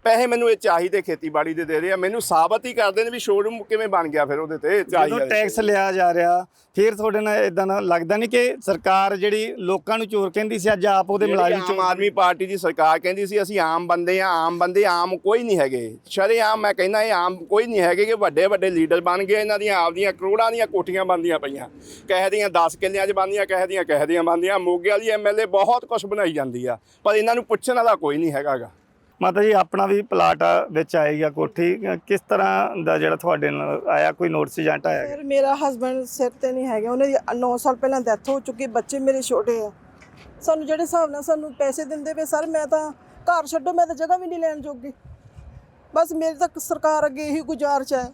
ਪੈਸੇ ਮੈਨੂੰ ਇਹ ਚਾਹੀਦੇ ਖੇਤੀਬਾੜੀ ਦੇ ਦੇ ਰਹੇ ਆ। ਮੈਨੂੰ ਸਾਬਤ ਹੀ ਕਰ ਦੇਣ ਵੀ ਸ਼ੋਰੂਮ ਕਿਵੇਂ ਬਣ ਗਿਆ ਫਿਰ ਉਹਦੇ ਤੇ ਚਾਹੀ ਜਦੋਂ ਟੈਕਸ ਲਿਆ ਜਾ ਰਿਹਾ ਫਿਰ ਤੁਹਾਡੇ ਨਾਲ ਇਦਾਂ ਦਾ ਲੱਗਦਾ ਨਹੀਂ ਕਿ ਸਰਕਾਰ ਜਿਹੜੀ ਲੋਕਾਂ ਨੂੰ ਚੋਰ ਕਹਿੰਦੀ ਸੀ ਅੱਜ ਆਪ ਉਹਦੇ ਮੁਲਾਜ਼ਮ ਆਮ ਚੋਰ ਆਦਮੀ ਪਾਰਟੀ ਦੀ ਸਰਕਾਰ ਕਹਿੰਦੀ ਸੀ ਅਸੀਂ ਆਮ ਬੰਦੇ ਆ ਆਮ ਬੰਦੇ ਆਮ ਕੋਈ ਨਹੀਂ ਹੈਗੇ। ਸ਼ਰੇਆਮ ਮੈਂ ਕਹਿੰਦਾ ਇਹ ਆਮ ਕੋਈ ਨਹੀਂ ਹੈਗੇ ਕਿ ਵੱਡੇ ਵੱਡੇ ਲੀਡਰ ਬਣ ਗਏ ਇਹਨਾਂ ਦੀਆਂ ਆਪਦੀਆਂ ਕਰੋੜਾਂ ਦੀਆਂ ਕੋਠੀਆਂ ਬਣਦੀਆਂ ਪਈਆਂ। ਕਿਸੇ ਦੀਆਂ 10 ਕਿੱਲਿਆਂ 'ਚ ਬਣਦੀਆਂ ਕਿਸੇ ਦੀਆਂ ਕਿਸੇ ਦੀਆਂ ਬਣਦੀਆਂ। ਮੋਗੇ ਵਾਲੀ ਐਮਐਲਏ ਬਹੁਤ ਕੁਝ ਬਣਾਈ ਜਾਂਦੀ ਆ ਪਰ ਇਹਨਾਂ ਨੂੰ ਪੁੱਛਣ ਵਾਲਾ ਕੋਈ ਨਹੀਂ ਹੈਗਾਗਾ। ਮਾਤਾ ਜੀ ਆਪਣਾ ਵੀ ਪਲਾਟ ਆ ਵਿੱਚ ਆਏਗੀ ਕੋਠੀ। ਕਿਸ ਤਰ੍ਹਾਂ ਦਾ ਜਿਹੜਾ ਤੁਹਾਡੇ ਨਾਲ ਆਇਆ? ਕੋਈ ਨੋਟਿਸ ਜਾਂ ਆਇਆ ਸਰ ਮੇਰਾ ਹਸਬੰਡ ਸਿਰ ਤੇ ਨਹੀਂ ਹੈਗਾ। ਉਹਨੇ 9 ਸਾਲ ਪਹਿਲਾਂ ਡੈਥ ਹੋ ਚੁੱਕੀ ਬੱਚੇ ਮੇਰੇ ਛੋਟੇ ਆ। ਸਾਨੂੰ ਜਿਹੜੇ ਹਿਸਾਬ ਨਾਲ ਸਾਨੂੰ ਪੈਸੇ ਦਿੰਦੇ ਵੇ ਸਰ ਮੈਂ ਤਾਂ ਘਰ ਛੱਡੋ ਮੈਂ ਤਾਂ ਜਗ੍ਹਾ ਵੀ ਨਹੀਂ ਲੈਣ ਜੋਗੀ। ਬਸ ਮੇਰੀ ਤਾਂ ਸਰਕਾਰ ਅੱਗੇ ਇਹੀ ਗੁਜ਼ਾਰਿਸ਼ ਹੈ।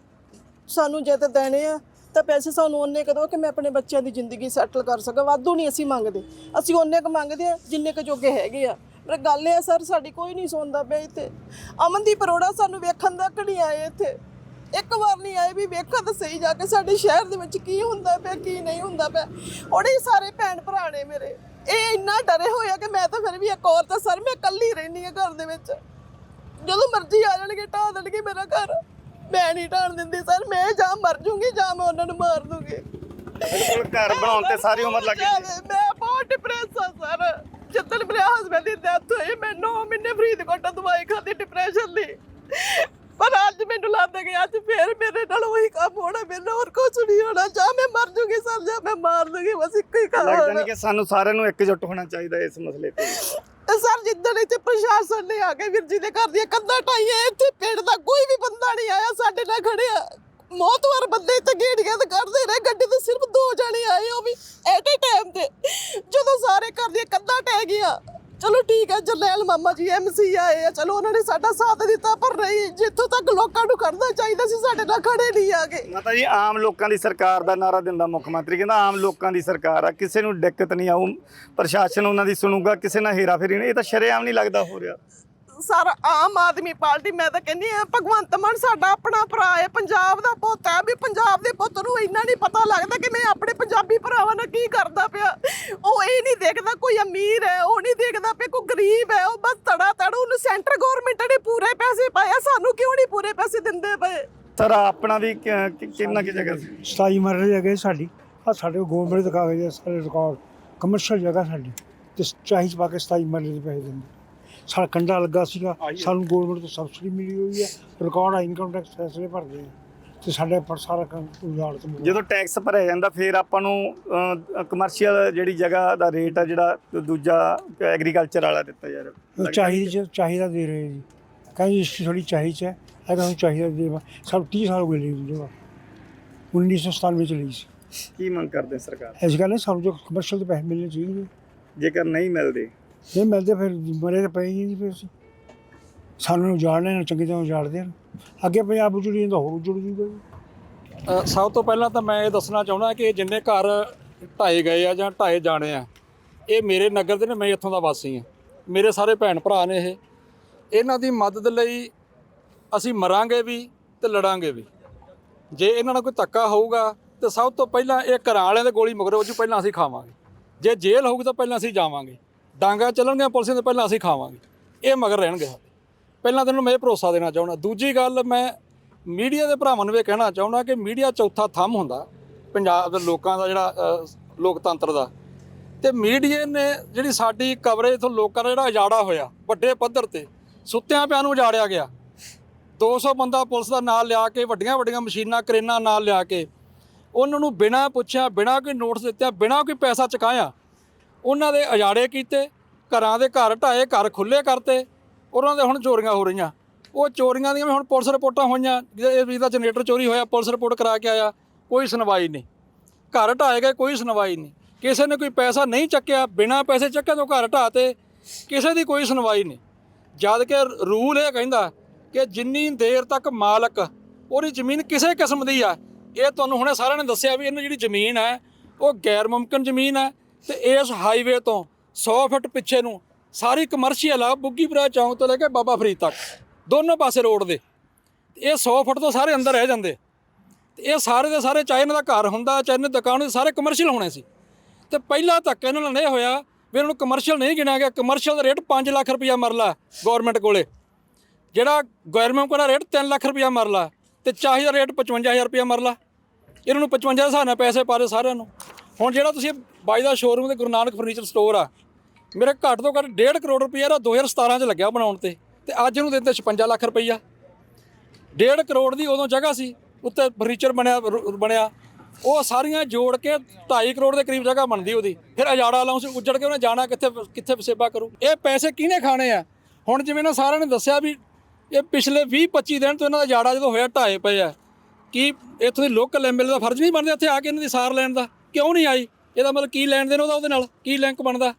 ਸਾਨੂੰ ਜੇ ਤਾਂ ਦੇਣੇ ਆ ਤਾਂ ਪੈਸੇ ਸਾਨੂੰ ਉਹਨੇ ਕਦੋਂ ਕਿ ਮੈਂ ਆਪਣੇ ਬੱਚਿਆਂ ਦੀ ਜ਼ਿੰਦਗੀ ਸੈਟਲ ਕਰ ਸਕਾਂ। ਵਾਧੂ ਨਹੀਂ ਅਸੀਂ ਮੰਗਦੇ। ਅਸੀਂ ਉਹਨੇ ਕ ਮੰਗਦੇ ਆ ਜਿੰਨੇ ਕ ਜੋਗੇ ਹੈਗੇ ਆ। ਪਰ ਗੱਲ ਇਹ ਸਰ ਸਾਡੀ ਕੋਈ ਨਹੀਂ ਸੁਣਦਾ ਪਿਆ ਇੱਥੇ। ਅਮਨਦੀਪ ਅਰੋੜਾ ਸਾਨੂੰ ਵੇਖਣ ਤੱਕ ਨਹੀਂ ਆਏ ਇੱਥੇ। ਇੱਕ ਵਾਰ ਨਹੀਂ ਆਏ ਵੀ ਵੇਖੋ ਤਾਂ ਸਹੀ ਜਾ ਕੇ ਸਾਡੇ ਸ਼ਹਿਰ ਦੇ ਵਿੱਚ ਕੀ ਹੁੰਦਾ ਪਿਆ ਕੀ ਨਹੀਂ ਹੁੰਦਾ ਪਿਆ। ਉਹਦੇ ਸਾਰੇ ਭੈਣ ਭਰਾ ਨੇ ਮੇਰੇ। ਇਹ ਇੰਨਾ ਡਰੇ ਹੋਏ ਆ ਕਿ ਮੈਂ ਤਾਂ ਫਿਰ ਵੀ ਇੱਕ ਔਰਤ ਸਰ ਮੈਂ ਇਕੱਲੀ ਰਹਿੰਦੀ ਆ ਘਰ ਦੇ ਵਿੱਚ। ਜਦੋਂ ਮਰਜ਼ੀ ਆ ਜਾਣਗੇ ਢਾਹ ਦੇਣਗੇ ਮੇਰਾ ਘਰ। ਮੈਂ ਨਹੀਂ ਢਾਣ ਦਿੰਦੀ ਸਰ ਮੈਂ ਜਾਂ ਮਰ ਜੂੰਗੀ ਜਾਂ ਮੈਂ ਉਹਨਾਂ ਨੂੰ ਮਾਰ ਦੂੰਗੀ। ਬਿਲਕੁਲ ਘਰ ਬਣਾਉਣ ਤੇ ਸਾਰੀ ਉਮਰ ਲੱਗ। ਗਈ ਮੈਂ ਮੈਂ ਬਹੁਤ ਡਿਪਰੈਸ ਆ ਸਰ। ਜਦੋਂ ਮੇਰੇ ਹਸਬੰਦ ਦੀ ਡੈਥ ਹੋਈ ਮੈਂ 9 ਮਹੀਨੇ ਫਰੀਦਕੋਟ ਦਵਾਈ ਖਾਦੀ ਡਿਪਰੈਸ਼ਨ ਦੀ। ਪਰ ਅੱਜ ਮੈਨੂੰ ਲੱਗਦਾ ਕਿ ਅੱਜ ਫੇਰ ਮੇਰੇ ਨਾਲ ਉਹੀ ਕੰਮ ਹੋਣਾ ਮੇਰੇ ਨਾਲ ਹੋਰ ਕੁਝ ਨਹੀਂ ਹੋਣਾ। ਜਾਂ ਮੈਂ ਮਰ ਜੂੰਗੀ ਸਰ ਜਾਂ ਮੈਂ ਮਾਰ ਦੂੰਗੀ ਬਸ ਇੱਕੋ ਹੀ ਕੰਮ ਲੱਗਦਾ ਹੋਣਾ। ਨਹੀਂ ਕਿ ਸਾਨੂੰ ਸਾਰਿਆਂ ਨੂੰ ਇਕਜੁੱਟ ਹੋਣਾ ਚਾਹੀਦਾ ਇਸ ਮਸਲੇ ਤੇ। ਤੇ ਸਰ ਜਿੱਦਣ ਇੱਥੇ ਪ੍ਰਸ਼ਾਸਨ ਨੇ ਆ ਕੇ ਵੀਰ ਜੀ ਦੇ ਘਰ ਦੀਆਂ ਕੰਧਾਂ ਢਾਈਆਂ ਇੱਥੇ ਪਿੰਡ ਦਾ ਕੋਈ ਵੀ ਬੰਦਾ ਨਹੀਂ ਆਇਆ ਸਾਡੇ ਨਾਲ ਖੜਿਆ। ਮੌਤਵਰ ਬੰਦੇ ਇੱਥੇ ਗੇੜੀਆਂ ਤੇ ਕੱਢਦੇ ਰਹੇ, ਗੱਡੀ ਤੇ ਸਿਰਫ ਦੋ ਜਣੇ ਆਏ, ਉਹ ਵੀ ਐਟ ਏ ਟਾਈਮ ਤੇ। ਜਦੋਂ ਸਾਰੇ ਘਰ ਦੀਆਂ ਕੰਧਾਂ ਟਹਿ ਗਈਆਂ, ਚਲੋ ਠੀਕ ਹੈ, ਜਰਨੈਲ ਮਾਮਾ ਜੀ ਐਮਸੀ ਆਏ ਆ, ਚਲੋ ਉਹਨਾਂ ਨੇ ਸਾਡਾ ਸਾਥ ਦਿੱਤਾ, ਪਰ ਨਹੀਂ, ਜਿੱਥੋਂ ਤੱਕ ਲੋਕਾਂ ਨੂੰ ਖੜਨਾ ਚਾਹੀਦਾ ਸੀ, ਸਾਡੇ ਨਾਲ ਖੜੇ ਨਹੀਂ ਆਗੇ ਮਾਤਾ ਜੀ, ਆਮ ਲੋਕਾਂ ਦੀ ਸਰਕਾਰ ਦਾ ਨਾਰਾ ਦਿੰਦਾ ਮੁੱਖ ਮੰਤਰੀ, ਕਹਿੰਦਾ ਆਮ ਲੋਕਾਂ ਦੀ ਸਰਕਾਰ ਆ, ਕਿਸੇ ਨੂੰ ਦਿੱਕਤ ਨਹੀਂ ਆਊ, ਪ੍ਰਸ਼ਾਸਨ ਉਹਨਾਂ ਦੀ ਸੁਣੂਗਾ, ਕਿਸੇ ਨਾਲ ਹੇਰਾਫੇਰੀ ਨਹੀਂ, ਇਹ ਤਾਂ ਸ਼ਰੇਆਮ ਨਹੀਂ ਲੱਗਦਾ ਹੋ ਰਿਹਾ। ਸਾਰਾ ਆਮ ਆਦਮੀ ਪਾਰਟੀ ਮੈਂ ਤਾਂ ਕਹਿੰਦੀ ਆ ਭਗਵੰਤ ਮਾਨ ਸਾਡਾ ਆਪਣਾ ਭਰਾ ਹੈ ਪੰਜਾਬ ਦਾ ਪੁੱਤ ਹੈ ਵੀ ਪੰਜਾਬ ਦੇ ਪੁੱਤ ਨੂੰ ਇੰਨਾ ਨਹੀਂ ਪਤਾ ਲੱਗਦਾ ਕਿ ਮੈਂ ਆਪਣੇ ਪੰਜਾਬੀ ਭਰਾਵਾਂ ਨਾਲ ਕੀ ਕਰਦਾ ਪਿਆ। ਉਹ ਇਹ ਨਹੀਂ ਦੇਖਦਾ ਕੋਈ ਅਮੀਰ ਹੈ ਉਹ ਨਹੀਂ ਦੇਖਦਾ ਪਿਆ ਕੋਈ ਗਰੀਬ ਹੈ ਉਹ ਬਸ ਤੜਾ ਤੜ ਉਹਨੂੰ ਸੈਂਟਰ ਗਵਰਨਮੈਂਟ ਨੇ ਪੂਰੇ ਪੈਸੇ ਪਾਇਆ ਸਾਨੂੰ ਕਿਉਂ ਨਹੀਂ ਪੂਰੇ ਪੈਸੇ ਦਿੰਦੇ ਪਏ? ਸਰ ਆਪਣਾ ਕਿ- ਕਿੰਨਾ ਕੀ ਜਗ੍ਹਾ ਸੀ? 27 ਮਰਲੇ ਜਗ੍ਹਾ ਹੈ ਸਾਡੀ। ਆ ਸਾਡੇ ਗਵਰਨਮੈਂਟ ਦੇ ਕਾਗਜ਼ ਸਾਰੇ ਰਿਕਾਰਡ ਕਮਰਸ਼ੀਅਲ ਜਗ੍ਹਾ ਸਾਡੀ। ਤੇ ਚਾਹੀਸ ਪਾ ਕੇ 27 ਮਰਲੇ ਦੇ ਪੈਸੇ ਦਿੰਦੇ। ਸਾਡਾ ਕੰਡਾ ਲੱਗਾ ਸੀਗਾ। ਸਾਨੂੰ ਗਵਰਨਮੈਂਟ ਤੋਂ ਸਬਸਿਡੀ ਮਿਲੀ ਹੋਈ ਹੈ। ਰਿਕਾਰਡ ਆ ਇਨਕਮ ਟੈਕਸ ਫੈਸਲੇ ਭਰਦੇ ਆ। ਤੇ ਸਾਡੇ ਪਰ ਸਾਰਾ ਕੰਮ ਉਜਾੜ ਤੋਂ ਜਦੋਂ ਟੈਕਸ ਭਰਿਆ ਜਾਂਦਾ ਫਿਰ ਆਪਾਂ ਨੂੰ ਕਮਰਸ਼ੀਅਲ ਜਿਹੜੀ ਜਗ੍ਹਾ ਦਾ ਰੇਟ ਆ ਜਿਹੜਾ ਦੂਜਾ ਐਗਰੀਕਲਚਰ ਵਾਲਾ ਦਿੱਤਾ ਜਾ ਰਿਹਾ। ਚਾਹੀਦਾ ਚਾਹੀਦਾ ਦੇ ਰਹੇ ਜੀ। ਕਹਿੰਦੇ ਇਸ ਥੋੜੀ ਚਾਹੀਦਾ ਹੈ। ਇਹ ਤੁਹਾਨੂੰ ਚਾਹੀਦਾ ਦੇ ਸਾਨੂੰ 30 ਸਾਲ ਹੋ ਗਏ ਲਈ ਜਗ੍ਹਾ 1997 ਚ ਲਈ ਸੀ। ਕੀ ਮੰਗ ਕਰਦੇ ਸਰਕਾਰ? ਇਸ ਗੱਲ ਸਾਨੂੰ ਜੋ ਕਮਰਸ਼ੀਅਲ ਦੇ ਪੈਸੇ ਮਿਲਣੇ ਚਾਹੀਦੇ। ਜੇਕਰ ਨਹੀਂ ਮਿਲਦੇ ਜੇ ਮਿਲਦੇ ਫਿਰ ਮਰੇ ਤਾਂ ਪਏ ਹੀ ਫਿਰ ਅਸੀਂ। ਸਾਨੂੰ ਉਜਾੜ ਲੈਣ ਚੰਗੀ ਤਰ੍ਹਾਂ ਉਜਾੜਦੇ ਹਨ ਅੱਗੇ ਪੰਜਾਬ ਉਜੜੀ ਜਾਂਦਾ ਹੋਰ ਉਜੜ ਜੂਗਾ ਜੀ। ਅ, ਸਭ ਤੋਂ ਪਹਿਲਾਂ ਤਾਂ ਮੈਂ ਇਹ ਦੱਸਣਾ ਚਾਹੁੰਦਾ ਕਿ ਜਿੰਨੇ ਘਰ ਢਾਏ ਗਏ ਆ ਜਾਂ ਢਾਏ ਜਾਣੇ ਆ ਇਹ ਮੇਰੇ ਨਗਰ ਦੇ ਨੇ ਮੈਂ ਇੱਥੋਂ ਦਾ ਵਾਸੀ ਆ। ਮੇਰੇ ਸਾਰੇ ਭੈਣ ਭਰਾ ਨੇ ਇਹ। ਇਹਨਾਂ ਦੀ ਮਦਦ ਲਈ ਅਸੀਂ ਮਰਾਂਗੇ ਵੀ ਤੇ ਲੜਾਂਗੇ ਵੀ। ਜੇ ਇਹਨਾਂ ਨਾਲ ਕੋਈ ਧੱਕਾ ਹੋਊਗਾ ਤੇ ਸਭ ਤੋਂ ਪਹਿਲਾਂ ਇਹ ਘਰਾਂ ਵਾਲਿਆਂ ਦੇ ਗੋਲੀ ਮਗਰੋਂ ਜੀ ਪਹਿਲਾਂ ਅਸੀਂ ਖਾਵਾਂਗੇ। ਜੇ ਜੇਲ੍ਹ ਹੋਊਗੀ ਤਾਂ ਪਹਿਲਾਂ ਅਸੀਂ ਜਾਵਾਂਗੇ। ਡਾਂਗਾ ਚੱਲਣਗੀਆਂ ਪੁਲਿਸ ਦੇ ਪਹਿਲਾਂ ਅਸੀਂ ਖਾਵਾਂਗੇ। ਇਹ ਮਗਰ ਰਹਿਣਗੇ ਸਾਡੇ। ਪਹਿਲਾਂ ਤੈਨੂੰ ਮੈਂ ਇਹ ਭਰੋਸਾ ਦੇਣਾ ਚਾਹੁੰਦਾ। ਦੂਜੀ ਗੱਲ ਮੈਂ ਮੀਡੀਆ ਦੇ ਭਰਾਵਾਂ ਨੂੰ ਇਹ ਕਹਿਣਾ ਚਾਹੁੰਦਾ ਕਿ ਮੀਡੀਆ ਚੌਥਾ ਥੰਮ ਹੁੰਦਾ ਪੰਜਾਬ ਦੇ ਲੋਕਾਂ ਦਾ ਜਿਹੜਾ ਲੋਕਤੰਤਰ ਦਾ। ਤੇ ਮੀਡੀਆ ਨੇ ਜਿਹੜੀ ਸਾਡੀ ਕਵਰੇਜ ਤੋਂ ਲੋਕਾਂ ਦਾ ਜਿਹੜਾ ਉਜਾੜਾ ਹੋਇਆ, ਵੱਡੇ ਪੱਧਰ ਤੇ, ਸੁੱਤਿਆਂ ਪਿਆਂ ਨੂੰ ਉਜਾੜਿਆ ਗਿਆ। 200 ਬੰਦਾ ਪੁਲਿਸ ਦਾ ਨਾਲ ਲਿਆ ਕੇ ਵੱਡੀਆਂ ਵੱਡੀਆਂ ਮਸ਼ੀਨਾਂ, ਕਰੇਨਾਂ ਨਾਲ ਲਿਆ ਕੇ, ਉਹਨਾਂ ਨੂੰ ਬਿਨਾਂ ਪੁੱਛਿਆ, ਬਿਨਾਂ ਕੋਈ ਨੋਟਿਸ ਦਿੱਤਿਆ, ਬਿਨਾਂ ਕੋਈ ਪੈਸਾ ਚੁਕਾਇਆ ਉਹਨਾਂ ਦੇ ਉਜਾੜੇ ਕੀਤੇ, ਘਰਾਂ ਦੇ ਘਰ ਢਾਏ, ਘਰ ਖੁੱਲੇ ਕਰਤੇ। ਉਹਨਾਂ ਦੇ ਹੁਣ ਚੋਰੀਆਂ ਹੋ ਰਹੀਆਂ। ਉਹ ਚੋਰੀਆਂ ਦੀਆਂ ਵੀ ਹੁਣ ਪੁਲਿਸ ਰਿਪੋਰਟਾਂ ਹੋਈਆਂ। ਜੇ ਇਹ ਵੀ ਜਨਰੇਟਰ ਚੋਰੀ ਹੋਇਆ, ਪੁਲਿਸ ਰਿਪੋਰਟ ਕਰਾ ਕੇ ਆਇਆ। ਕੋਈ ਸੁਣਵਾਈ ਨਹੀਂ। ਘਰ ਢਾਏ ਗਏ, ਕੋਈ ਸੁਣਵਾਈ ਨਹੀਂ। ਕਿਸੇ ਨੇ ਕੋਈ ਪੈਸਾ ਨਹੀਂ ਚੱਕਿਆ। ਬਿਨਾਂ ਪੈਸੇ ਚੱਕੇ ਤੋਂ ਘਰ ਢਾਤੇ। ਕਿਸੇ ਦੀ ਕੋਈ ਸੁਣਵਾਈ ਨਹੀਂ। ਜਦ ਕਿ ਰੂਲ ਇਹ ਕਹਿੰਦਾ ਕਿ ਜਿੰਨੀ ਦੇਰ ਤੱਕ ਮਾਲਕ ਉਹਦੀ ਜ਼ਮੀਨ ਕਿਸੇ ਕਿਸਮ ਦੀ ਆ, ਇਹ ਤੁਹਾਨੂੰ ਹੁਣੇ ਸਾਰਿਆਂ ਨੇ ਦੱਸਿਆ ਵੀ ਇਹਨੂੰ ਜਿਹੜੀ ਜ਼ਮੀਨ ਹੈ, ਉਹ ਗੈਰ ਮੁਮਕਿਨ ਜ਼ਮੀਨ ਹੈ। ਤੇ ਇਸ ਹਾਈਵੇ ਤੋਂ 100 ਫੁੱਟ ਪਿੱਛੇ ਨੂੰ ਸਾਰੀ ਕਮਰਸ਼ੀਅਲ ਆ ਬੁੱਗੀਪੁਰਾ ਚੌਂਕ ਤੋਂ ਲੈ ਕੇ ਬਾਬਾ ਫਰੀਦ ਤੱਕ। ਦੋਨੋਂ ਪਾਸੇ ਰੋਡ ਦੇ। ਇਹ 100 ਫੁੱਟ ਤੋਂ ਸਾਰੇ ਅੰਦਰ ਰਹਿ ਜਾਂਦੇ। ਤੇ ਇਹ ਸਾਰੇ ਦੇ ਸਾਰੇ ਚਾਹੇ ਇਹਨਾਂ ਦਾ ਘਰ ਹੁੰਦਾ, ਚਾਹੇ ਇਹਨਾਂ ਦੀ ਦੁਕਾਨ ਹੁੰਦੀ, ਸਾਰੇ ਕਮਰਸ਼ੀਅਲ ਹੋਣੇ ਸੀ। ਤੇ ਪਹਿਲਾਂ ਤੱਕ ਇਹਨਾਂ ਨਾਲ ਇਹ ਹੋਇਆ, ਵੀ ਇਹਨਾਂ ਨੂੰ ਕਮਰਸ਼ੀਅਲ ਨਹੀਂ ਗਿਣਿਆ ਗਿਆ। ਕਮਰਸ਼ੀਅਲ ਦਾ ਰੇਟ 5 ਲੱਖ ਰੁਪਇਆ ਮਰਲਾ ਗਵਰਨਮੈਂਟ ਕੋਲੇ। ਜਿਹੜਾ ਗਵਰਨਮੈਂਟ ਕੋਲ ਰੇਟ 3 ਲੱਖ ਰੁਪਇਆ ਮਰਲਾ ਤੇ ਚਾਹੀਦਾ ਰੇਟ 55000 ਰੁਪਇਆ ਮਰਲਾ ਇਹਨਾਂ ਨੂੰ 55 ਦੇ ਹਿਸਾਬ ਨਾਲ ਪੈਸੇ ਪਾ ਦੇ ਸਾਰਿਆਂ ਨੂੰ। ਹੁਣ ਜਿਹੜਾ ਤੁਸੀਂ ਬਾਈ ਦਾ ਸ਼ੋਰੂਮ ਤੇ ਗੁਰੂ ਨਾਨਕ ਫਰਨੀਚਰ ਸਟੋਰ ਆ, ਮੇਰੇ ਘੱਟ ਤੋਂ ਘੱਟ 1.5 ਕਰੋੜ ਰੁਪਇਆ ਦਾ 2017 ਚ ਲੱਗਿਆ ਬਣਾਉਣ ਤੇ ਤੇ ਅੱਜ ਇਹਨੂੰ ਦਿੰਦੇ 56 ਲੱਖ ਰੁਪਈਆ। 1.5 ਕਰੋੜ ਦੀ ਉਦੋਂ ਜਗ੍ਹਾ ਸੀ, ਉੱਤੇ ਫਰਨੀਚਰ ਬਣਿਆ, ਰ- ਬਣਿਆ। ਉਹ ਸਾਰੀਆਂ ਜੋੜ ਕੇ 2.5 ਕਰੋੜ ਦੇ ਕਰੀਬ ਜਗ੍ਹਾ ਬਣਦੀ ਉਹਦੀ। ਫਿਰ ਅਜਾੜਾ ਲਾਉਂ ਸੀ, ਉੱਜੜ ਕੇ ਉਹਨੇ ਜਾਣਾ ਕਿੱਥੇ ਕਿੱਥੇ ਸੇਵਾ ਕਰੂ। ਇਹ ਪੈਸੇ ਕਿਹਨੇ ਖਾਣੇ ਆ? ਹੁਣ ਜਿਵੇਂ ਨਾ ਸਾਰਿਆਂ ਨੇ ਦੱਸਿਆ ਵੀ ਇਹ ਪਿਛਲੇ 20 25 ਦਿਨ ਤੋਂ ਇਹਨਾਂ ਦਾ ਜਾੜਾ ਜਦੋਂ ਹੋਇਆ, ਢਾਏ ਪਏ ਆ। ਕੀ ਇੱਥੋਂ ਦੀ ਲੋਕਲ ਐਮਐਲਏ ਦਾ ਫਰਜ਼ ਨਹੀਂ ਬਣਦਾ ਇੱਥੇ ਆ ਕੇ ਇਹਨਾਂ ਦੀ ਸਾਰ ਲੈਣ ਦਾ? ਕਿਉਂ ਨਹੀਂ ਆਈ? ਇਹਦਾ ਮਤਲਬ ਕੀ ਲੈਣ ਦੇਣ ਉਹਦਾ ਉਹਦੇ ਨਾਲ? ਕੀ ਲਿੰਕ ਬਣਦਾ?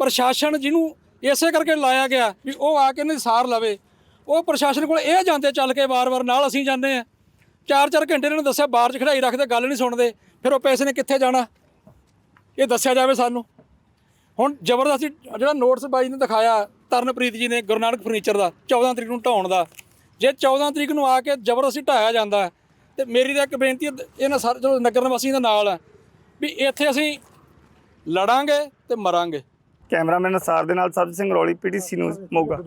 ਪ੍ਰਸ਼ਾਸਨ ਜਿਹਨੂੰ ਇਸੇ ਕਰਕੇ ਲਾਇਆ ਗਿਆ ਵੀ ਉਹ ਆ ਕੇ ਇਹਨਾਂ ਦੀ ਸਾਰ ਲਵੇ। ਉਹ ਪ੍ਰਸ਼ਾਸਨ ਕੋਲ ਇਹ ਜਾਂਦੇ ਚੱਲ ਕੇ ਵਾਰ-ਵਾਰ ਨਾਲ ਅਸੀਂ ਜਾਂਦੇ ਆ ਚਾਰ ਚਾਰ ਘੰਟੇ ਇਹਨਾਂ ਨੂੰ ਦੱਸਿਆ ਬਾਹਰ 'ਚ ਖੜਾਈ ਰੱਖਦੇ ਗੱਲ ਨਹੀਂ ਸੁਣਦੇ। ਫਿਰ ਉਹ ਪੈਸੇ ਨੇ ਕਿੱਥੇ ਜਾਣਾ? ਇਹ ਦੱਸਿਆ ਜਾਵੇ ਸਾਨੂੰ। ਹੁਣ ਜ਼ਬਰਦਸਤੀ ਜਿਹੜਾ ਨੋਟਸ ਬਾਈ ਨੇ ਦਿਖਾਇਆ ਤਰਨਪ੍ਰੀਤ ਜੀ ਨੇ ਗੁਰੂ ਨਾਨਕ ਫਰਨੀਚਰ ਦਾ 14 ਤਰੀਕ ਨੂੰ ਢਾਉਣ ਦਾ। ਜੇ 14 ਤਰੀਕ ਨੂੰ ਆ ਕੇ ਜ਼ਬਰਦਸਤੀ ਢਾਇਆ ਜਾਂਦਾ ਹੈ, ਤੇ ਮੇਰੀ ਤਾਂ ਇੱਕ ਬੇਨਤੀ ਇਹਨਾਂ ਸਾਰੇ ਚਲੋ ਨਗਰ ਨਿਵਾਸੀਆਂ ਦੇ ਨਾਲ ਹੈ। ਵੀ ਇੱਥੇ ਅਸੀਂ ਲੜਾਂਗੇ ਤੇ ਮਰਾਂਗੇ। ਕੈਮਰਾਮੈਨ ਅਨਸਾਰ ਦੇ ਨਾਲ ਸਬਜ ਸਿੰਘ ਰੌਲੀ, ਪੀਟੀਸੀ ਨਿਊਜ਼, ਮੋਗਾ।